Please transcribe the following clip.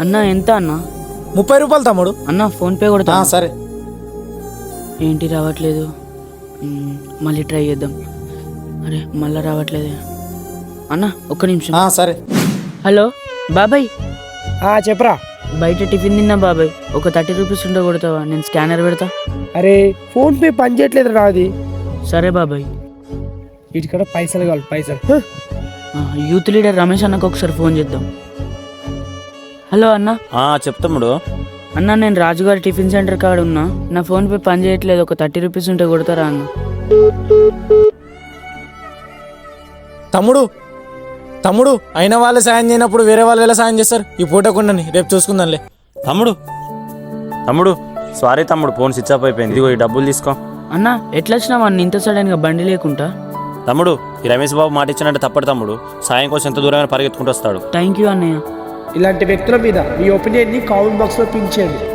అన్న ఎంత అన్న? ముప్పై రూపాయలు తమ్ముడు. అన్న ఫోన్ పే కొడతా ఆ, సరే. ఏంటి రావట్లేదు? మ్మ్, మళ్ళీ ట్రై చేద్దాం. అరే మళ్ళీ రావట్లేదే. అన్న ఒక్క నిమిషం. ఆ, సరే. హలో బాబాయ్. ఆ చెప్పరా. బయట టిఫిన్ తిన్నా బాబాయ్. ఒక థర్టీ రూపీస్ ఉంటే కొడతావా? నేను స్కానర్ పెడతా. అరే ఫోన్ పే పని చేయట్లేదు రాది సరే బాబాయ్. వీటికడ పైసలు కావాలి పైసలు. హ, ఆ, యూత్ లీడర్ రమేష్ అన్నకు ఒకసారి ఫోన్ చేద్దాం. హలో అన్న. ఆ చెప్తాముడు అన్న నేను రాజుగారి టిఫిన్ సెంటర్ కాడ ఉన్నా. నా ఫోన్ పే పని చేయట్లేదు. ఒక థర్టీ రూపీస్ ఉంటే కొడతారా అన్న? తమ్ముడు తమ్ముడు అయిన వాళ్ళు సాయం చేయనప్పుడు వేరే వాళ్ళు ఎలా సాయం చేస్తారు? ఈ పూట కొండని రేపు చూసుకుందాంలే. తమ్ముడు తమ్ముడు సారీ తమ్ముడు ఫోన్ స్విచ్ ఆఫ్ అయిపోయింది. ఇదిగో ఈ డబ్బులు తీసుకో. అన్న ఎట్లా వచ్చినావు అన్న ఇంత సడన్గా బండి లేకుండా. తమ్ముడు ఈ రమేష్ బాబు మాట ఇచ్చినట్టు తప్పడు తమ్ముడు. సాయం కోసం ఎంత దూరమైన పరిగెత్తుకుంటూ వస్తాడు. థ్యాంక్ యూ అన్నయ్య. ఇలాంటి వ్యక్తుల మీద మీ ఒపీనియన్ని కామెంట్ బాక్స్లో పిన్ చేయండి.